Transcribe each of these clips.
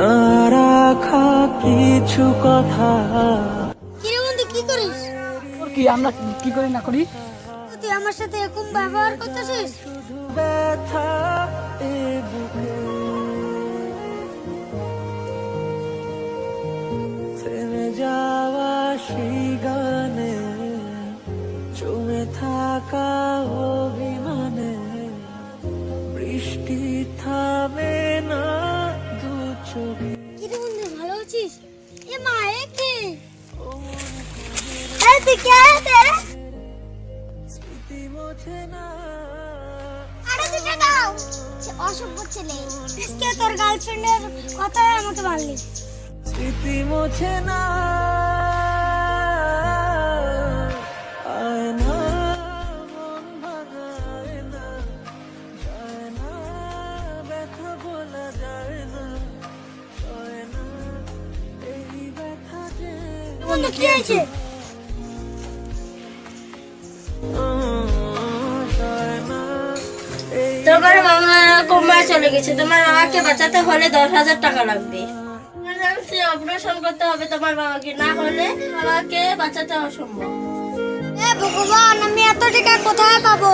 না রাখা কিছু কথা। কিরে বন্ধু কি করিস? তোর কি আমরা কি করি না করি? তুই আমার সাথে এরকম ব্যবহার করতেছিস? ব্যথা এ বুকে। থেমে যাওয়া সেই গানে জমে থাকা আছিস এ মা, এ কে? তুই কে না আরে দুটো দাও। অসভ্য ছেলে। আজকে তোর গার্লফ্রেন্ডের কথা আমাকে মারলি। স্মৃতি মোছে না। বন্ধু, কি হয়েছে? তোমার মামা কোমায় চলে গেছে। তোমার মামাকে বাঁচাতে হলে দশ হাজার টাকা লাগবে। অপারেশন করতে হবে তোমার বাবাকে না হলে বাবাকে বাঁচাতে অসম্ভব। ভগবান, আমি এত টাকা কোথায় পাবো?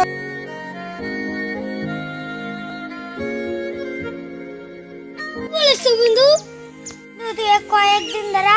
বলিস বন্ধু? তুই কয়েকদিন দাঁড়া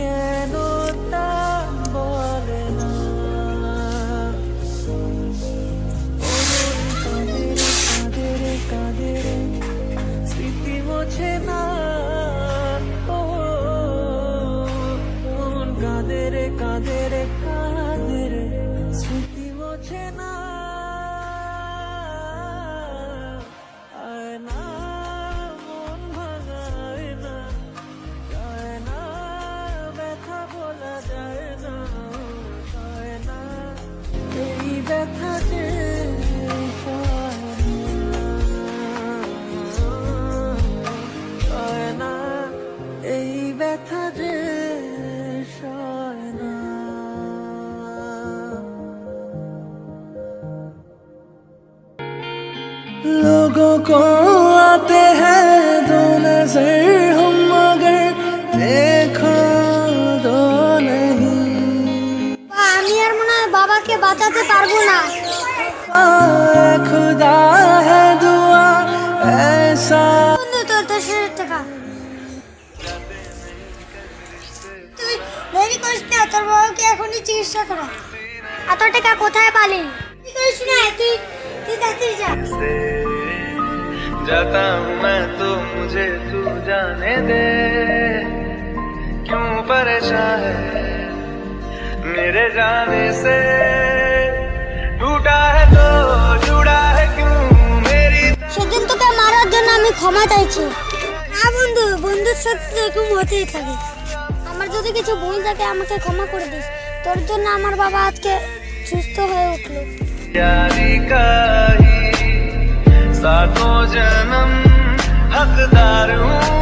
quedo. ব্যথা যে সয় না लोगों को आते हैं दो नजर हम मगर देखो दो नहीं বা, আমি আর মনে হয় বাবাকে বাঁচাতে পারবো না তোর বাবাকে এখনই চিকিৎসা করা এত টাকা কোথায় পালি তুই করিস না তুই তুই তাড়াতাড়ি যা जाता हूँ मैं तो मुझे तू जाने दे क्यों परेशान है मेरे जाने से टूटा है तो जुड़ा है क्यों मेरी সেদিন তোকে মারার জন্য আমি ক্ষমা চাইছি না বন্ধু বন্ধুর সাথে তো এরকম হতেই থাকে আমার যদি কিছু ভুল থাকে আমাকে ক্ষমা করে দিস তোর জন্য আমার বাবা আজকে সুস্থ হয়ে উঠলো यारी का ही सातों जन्म हकदार हूँ